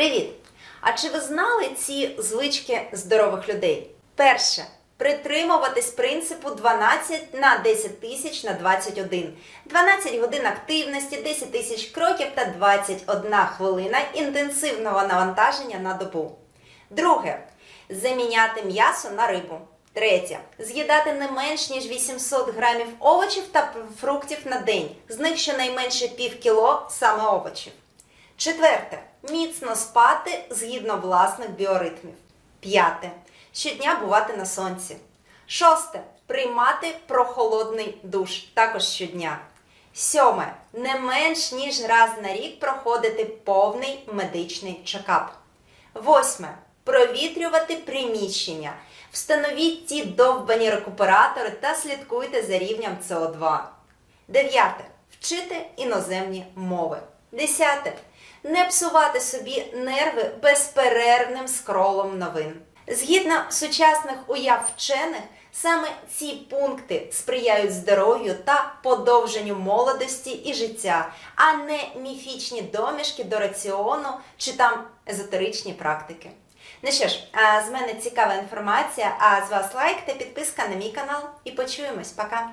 Привіт! А чи ви знали ці звички здорових людей? Перше. Притримуватись принципу 12 на 10 тисяч на 21. 12 годин активності, 10 тисяч кроків та 21 хвилина інтенсивного навантаження на добу. Друге. Заміняти м'ясо на рибу. Третє. З'їдати не менш ніж 800 грамів овочів та фруктів на день. З них щонайменше пів кіло саме овочів. Четверте. Міцно спати згідно власних біоритмів. П'яте. Щодня бувати на сонці. Шосте. Приймати прохолодний душ також щодня. Сьоме. Не менш ніж раз на рік проходити повний медичний чекап. Восьме. Провітрювати приміщення. Встановіть ті довбані рекуператори та слідкуйте за рівнем СО2. Дев'яте. Вчити іноземні мови. Десяте. Не псувати собі нерви безперервним скролом новин. Згідно сучасних уяв вчених, саме ці пункти сприяють здоров'ю та подовженню молодості і життя, а не міфічні домішки до раціону чи там езотеричні практики. Ну що ж, з мене цікава інформація, а з вас лайк та підписка на мій канал. І почуємось. Пока!